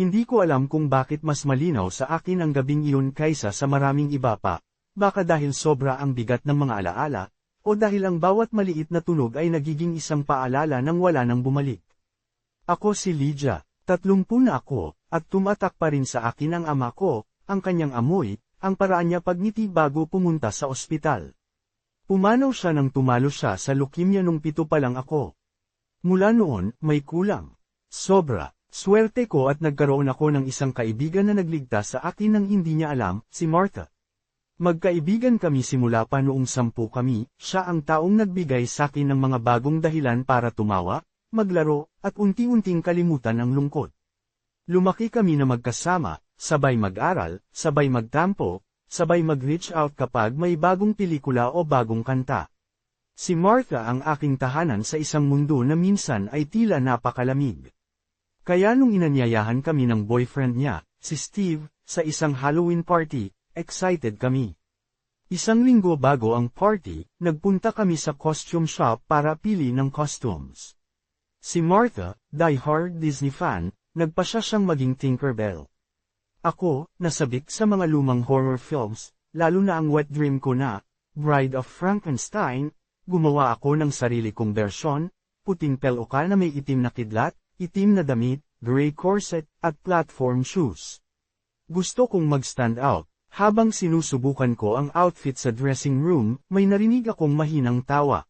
Hindi ko alam kung bakit mas malinaw sa akin ang gabing iyon kaysa sa maraming iba pa, baka dahil sobra ang bigat ng mga alaala, o dahil ang bawat maliit na tunog ay nagiging isang paalala nang wala nang bumalik. Ako si Lydia, tatlumpu na ako, at tumatak pa rin sa akin ang ama ko, ang kanyang amoy, ang paraan niya pagngiti bago pumunta sa ospital. Pumanaw siya nang tumalo siya sa leukemia nung pito pa lang ako. Mula noon, may kulang. Sobra. Swerte ko at nagkaroon ako ng isang kaibigan na nagligtas sa akin nang hindi niya alam, si Martha. Magkaibigan kami simula pa noong sampu kami, siya ang taong nagbigay sa akin ng mga bagong dahilan para tumawa, maglaro, at unti-unting kalimutan ang lungkot. Lumaki kami na magkasama, sabay mag-aral, sabay magtampo, sabay mag-reach out kapag may bagong pelikula o bagong kanta. Si Martha ang aking tahanan sa isang mundo na minsan ay tila napakalamig. Kaya nung inanyayahan kami ng boyfriend niya, si Steve, sa isang Halloween party, excited kami. Isang linggo bago ang party, nagpunta kami sa costume shop para pili ng costumes. Si Martha, die-hard Disney fan, nagpasya siyang maging Tinkerbell. Ako, nasabik sa mga lumang horror films, lalo na ang wet dream ko na, Bride of Frankenstein, gumawa ako ng sarili kong bersyon, puting peluka na may itim na kidlat, itim na damit, gray corset, at platform shoes. Gusto kong mag-stand out. Habang sinusubukan ko ang outfit sa dressing room, may narinig akong mahinang tawa.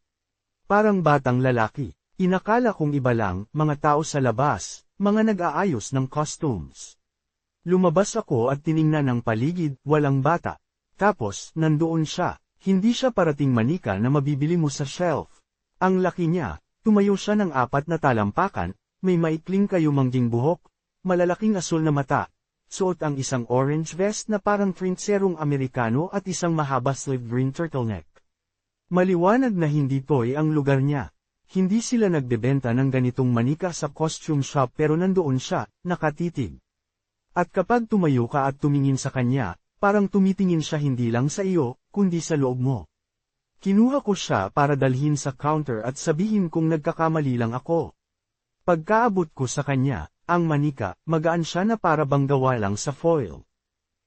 Parang batang lalaki. Inakala kong iba lang, mga tao sa labas, mga nag-aayos ng costumes. Lumabas ako at tiningnan ang paligid, walang bata. Tapos, nandoon siya. Hindi siya parating manika na mabibili mo sa shelf. Ang laki niya, tumayo siya ng apat na talampakan, may maikling kayumangging buhok, malalaking asul na mata, suot ang isang orange vest na parang prinserong Amerikano at isang mahaba sleeve green turtleneck. Maliwanag na hindi toy ang lugar niya. Hindi sila nagbebenta ng ganitong manika sa costume shop pero nandoon siya, nakatitig. At kapag tumayo ka at tumingin sa kanya, parang tumitingin siya hindi lang sa iyo, kundi sa loob mo. Kinuha ko siya para dalhin sa counter at sabihin kung nagkakamali lang ako. Pagkaabot ko sa kanya, ang manika, magaan siya na para bang gawa lang sa foil.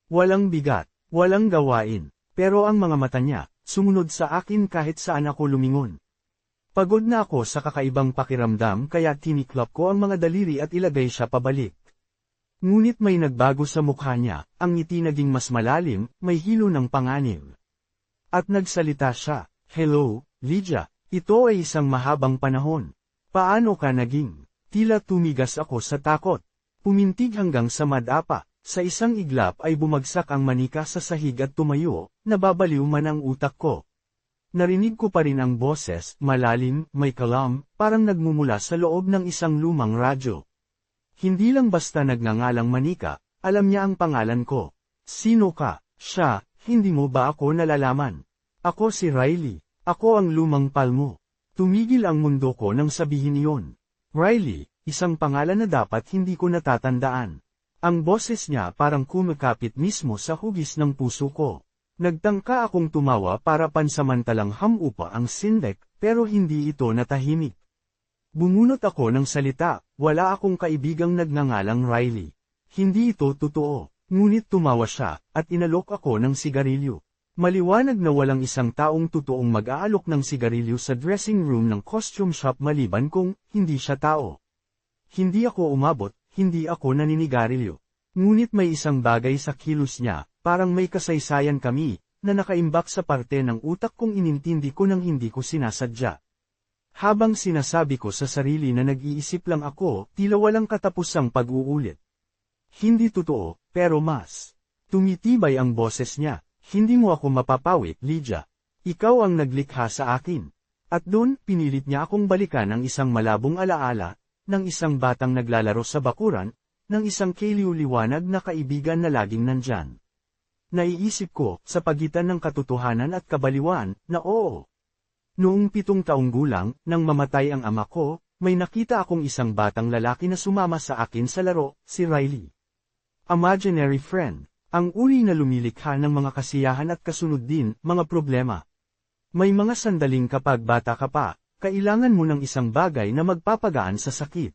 Walang bigat, walang gawain, pero ang mga mata niya, sumunod sa akin kahit saan ako lumingon. Pagod na ako sa kakaibang pakiramdam kaya tiniklop ko ang mga daliri at ilagay siya pabalik. Ngunit may nagbago sa mukha niya, ang ngiti naging mas malalim, may hilo ng panganib. At nagsalita siya, Hello, Lydia, ito ay isang mahabang panahon. Paano ka naging? Tila tumigas ako sa takot. Pumintig hanggang sa madapa. Sa isang iglap ay bumagsak ang manika sa sahig at tumayo, nababaliw man ang utak ko. Narinig ko pa rin ang boses, malalim, may kalam, parang nagmumula sa loob ng isang lumang radyo. Hindi lang basta nagngangalang manika, alam niya ang pangalan ko. Sino ka? Siya, hindi mo ba ako nalalaman? Ako si Riley. Ako ang lumang palmo. Tumigil ang mundo ko nang sabihin iyon. Riley, isang pangalan na dapat hindi ko natatandaan. Ang boses niya parang kumakapit mismo sa hugis ng puso ko. Nagtangka akong tumawa para pansamantalang hamupa ang sindek, pero hindi ito natahimik. Bumunot ako ng salita, wala akong kaibigang nagngangalang Riley. Hindi ito totoo, ngunit tumawa siya, at inalok ako ng sigarilyo. Maliwanag na walang isang taong totoong mag-aalok ng sigarilyo sa dressing room ng costume shop maliban kung hindi siya tao. Hindi ako umabot, hindi ako naninigarilyo. Ngunit may isang bagay sa kilos niya, parang may kasaysayan kami, na nakaimbak sa parte ng utak kong inintindi ko nang hindi ko sinasadya. Habang sinasabi ko sa sarili na nag-iisip lang ako, tila walang katapusang pag-uulit. Hindi totoo, pero mas. Tumitibay ang boses niya, hindi mo ako mapapawi, Lydia. Ikaw ang naglikha sa akin. At doon, pinilit niya akong balikan ang isang malabong alaala, ng isang batang naglalaro sa bakuran, ng isang kiliw-liwanag na kaibigan na laging nandyan. Naiisip ko, sa pagitan ng katotohanan at kabaliwan, na oo. Noong pitong taong gulang, nang mamatay ang ama ko, may nakita akong isang batang lalaki na sumama sa akin sa laro, si Riley. Imaginary friend. Ang uri na lumilikha ng mga kasiyahan at kasunod din, mga problema. May mga sandaling kapag bata ka pa, kailangan mo ng isang bagay na magpapagaan sa sakit.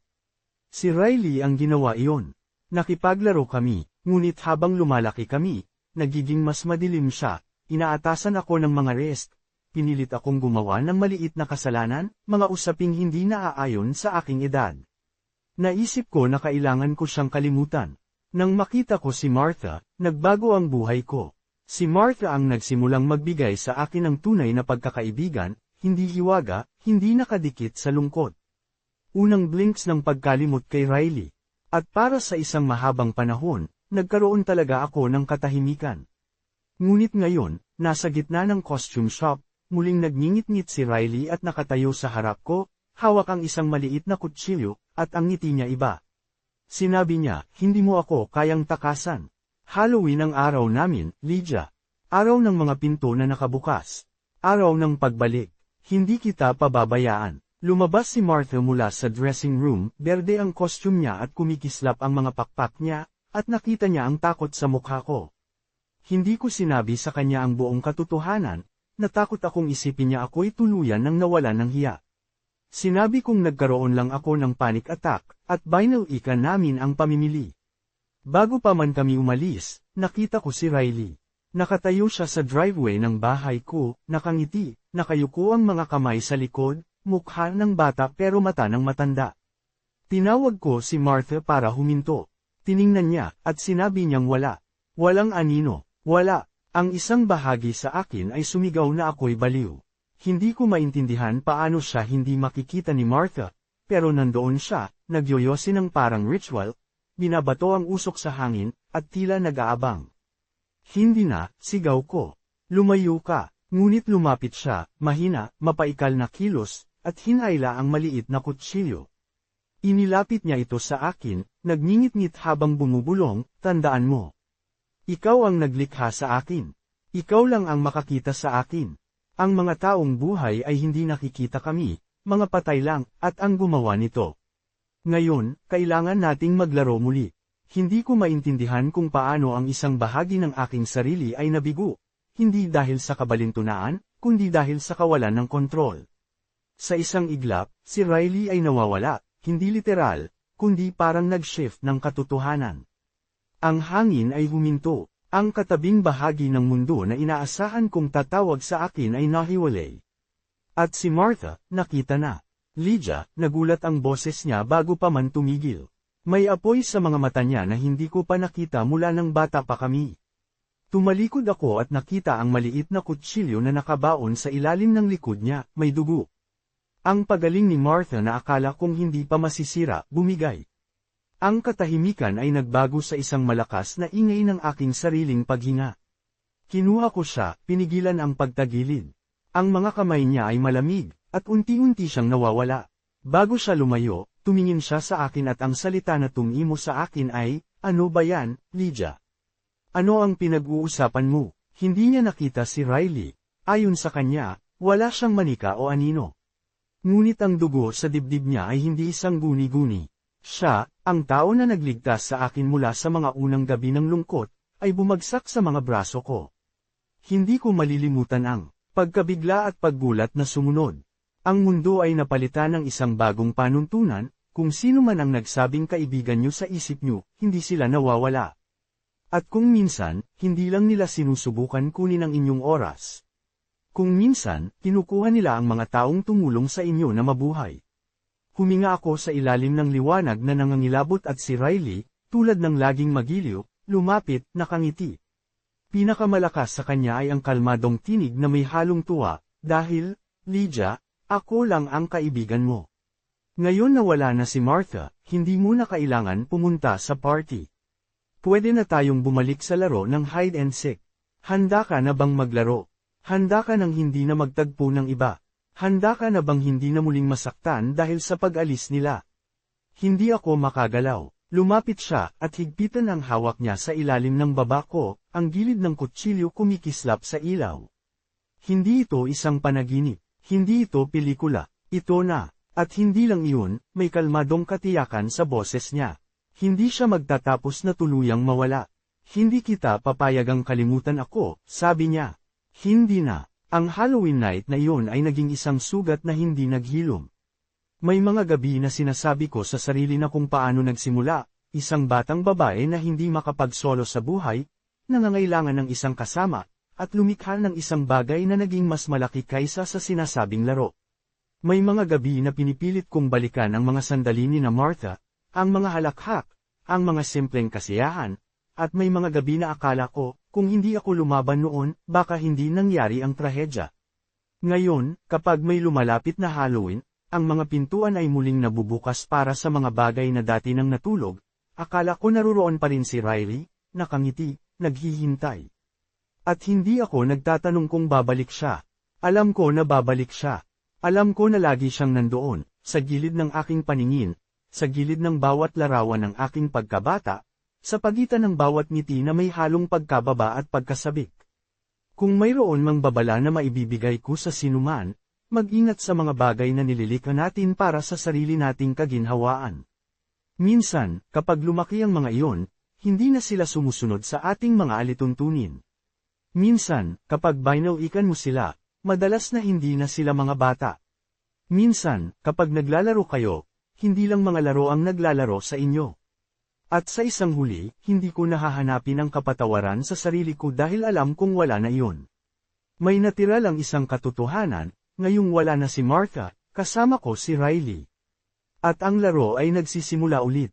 Si Riley ang ginawa iyon. Nakipaglaro kami, ngunit habang lumalaki kami, nagiging mas madilim siya, inaatasan ako ng mga rest, pinilit akong gumawa ng maliit na kasalanan, mga usaping hindi naaayon sa aking edad. Naisip ko na kailangan ko siyang kalimutan. Nang makita ko si Martha, nagbago ang buhay ko. Si Martha ang nagsimulang magbigay sa akin ng tunay na pagkakaibigan, hindi hiwaga, hindi nakadikit sa lungkot. Unang blinks ng pagkalimot kay Riley. At para sa isang mahabang panahon, nagkaroon talaga ako ng katahimikan. Ngunit ngayon, nasa gitna ng costume shop, muling nagngingit-ngit si Riley at nakatayo sa harap ko, hawak ang isang maliit na kutsilyo, at ang ngiti niya iba. Sinabi niya, hindi mo ako kayang takasan. Halloween ang araw namin, Lydia. Araw ng mga pinto na nakabukas. Araw ng pagbalik. Hindi kita pababayaan. Lumabas si Martha mula sa dressing room, berde ang costume niya at kumikislap ang mga pakpak niya, at nakita niya ang takot sa mukha ko. Hindi ko sinabi sa kanya ang buong katotohanan, natakot akong isipin niya ako'y tuluyan ng nawalan ng hiya. Sinabi kong nagkaroon lang ako ng panic attack, at binal ika namin ang pamimili. Bago pa man kami umalis, nakita ko si Riley. Nakatayo siya sa driveway ng bahay ko, nakangiti, nakayuko ang mga kamay sa likod, mukha ng bata pero mata ng matanda. Tinawag ko si Martha para huminto. Tiningnan niya, at sinabi niyang wala. Walang anino, wala. Ang isang bahagi sa akin ay sumigaw na ako'y baliw. Hindi ko maintindihan paano siya hindi makikita ni Martha, pero nandoon siya, nagyoyosi ng parang ritual, binabato ang usok sa hangin, at tila nag-aabang. Hindi na, sigaw ko. Lumayo ka, ngunit lumapit siya, mahina, mapaikal na kilos, at hinayla ang maliit na kutsilyo. Inilapit niya ito sa akin, nagngingit-ngit habang bumubulong, tandaan mo. Ikaw ang naglikha sa akin. Ikaw lang ang makakita sa akin. Ang mga taong buhay ay hindi nakikita kami, mga patay lang, at ang gumawa nito. Ngayon, kailangan nating maglaro muli. Hindi ko maintindihan kung paano ang isang bahagi ng aking sarili ay nabigo. Hindi dahil sa kabalintunaan, kundi dahil sa kawalan ng kontrol. Sa isang iglap, si Riley ay nawawala, hindi literal, kundi parang nag-shift ng katotohanan. Ang hangin ay huminto, ang katabing bahagi ng mundo na inaasahan kong tatawag sa akin ay nahiwalay. At si Martha, nakita na. Lydia, nagulat ang boses niya bago pa man tumigil. May apoy sa mga mata niya na hindi ko pa nakita mula nang bata pa kami. Tumalikod ako at nakita ang maliit na kutsilyo na nakabaon sa ilalim ng likod niya, may dugo. Ang pagaling ni Martha na akala kong hindi pa masisira, bumigay. Ang katahimikan ay nagbago sa isang malakas na ingay ng aking sariling paghinga. Kinuha ko siya, pinigilan ang pagtagilid. Ang mga kamay niya ay malamig, at unti-unti siyang nawawala. Bago siya lumayo, tumingin siya sa akin at ang salita na tumimo sa akin ay, ano ba yan, Lydia? Ano ang pinag-uusapan mo? Hindi niya nakita si Riley. Ayon sa kanya, wala siyang manika o anino. Ngunit ang dugo sa dibdib niya ay hindi isang guni-guni. Siya, ang tao na nagligtas sa akin mula sa mga unang gabi ng lungkot, ay bumagsak sa mga braso ko. Hindi ko malilimutan ang pagkabigla at paggulat na sumunod. Ang mundo ay napalitan ng isang bagong panuntunan, kung sino man ang nagsabing kaibigan nyo sa isip nyo, hindi sila nawawala. At kung minsan, hindi lang nila sinusubukan kunin ang inyong oras. Kung minsan, kinukuha nila ang mga taong tumulong sa inyo na mabuhay. Huminga ako sa ilalim ng liwanag na nangangilabot at si Riley, tulad ng laging magiliw, lumapit, nakangiti. Pinakamalakas sa kanya ay ang kalmadong tinig na may halong tuwa, dahil, Lydia, ako lang ang kaibigan mo. Ngayon na wala na si Martha, hindi mo na kailangan pumunta sa party. Pwede na tayong bumalik sa laro ng hide and seek. Handa ka na bang maglaro? Handa ka nang hindi na magtagpo ng iba? Handa ka na bang hindi na muling masaktan dahil sa pag-alis nila? Hindi ako makagalaw. Lumapit siya at higpitan ang hawak niya sa ilalim ng baba ko, ang gilid ng kutsilyo kumikislap sa ilaw. Hindi ito isang panaginip. Hindi ito pelikula, ito na. At hindi lang iyon, may kalmadong katiyakan sa boses niya. Hindi siya magtatapos na tuluyang mawala. Hindi kita papayagang kalimutan ako, sabi niya. Hindi na. Ang Halloween night na iyon ay naging isang sugat na hindi naghilom. May mga gabi na sinasabi ko sa sarili na kung paano nagsimula, isang batang babae na hindi makapagsolo sa buhay, nangangailangan ng isang kasama, at lumikha ng isang bagay na naging mas malaki kaysa sa sinasabing laro. May mga gabi na pinipilit kong balikan ang mga sandali ni na Martha, ang mga halakhak, ang mga simpleng kasiyahan, at may mga gabi na akala ko, kung hindi ako lumaban noon, baka hindi nangyari ang trahedya. Ngayon, kapag may lumalapit na Halloween, ang mga pintuan ay muling nabubukas para sa mga bagay na dati nang natulog, akala ko naruroon pa rin si Riley, nakangiti, naghihintay. At hindi ako nagtatanong kung babalik siya. Alam ko na babalik siya. Alam ko na lagi siyang nandoon, sa gilid ng aking paningin, sa gilid ng bawat larawan ng aking pagkabata, sa pagitan ng bawat ngiti na may halong pagkababa at pagkasabik. Kung mayroon mang babala na maibibigay ko sa sinuman, Mag-ingat sa mga bagay na nililika natin para sa sarili nating kaginhawaan. Minsan, kapag lumaki ang mga iyon, hindi na sila sumusunod sa ating mga alituntunin. Minsan, kapag binawikan mo sila, madalas na hindi na sila mga bata. Minsan, kapag naglalaro kayo, hindi lang mga laro ang naglalaro sa inyo. At sa isang huli, hindi ko nahahanapin ang kapatawaran sa sarili ko dahil alam kong wala na iyon. May natira lang isang katotohanan, Ngayong wala na si Martha, kasama ko si Riley. At ang laro ay nagsisimula ulit.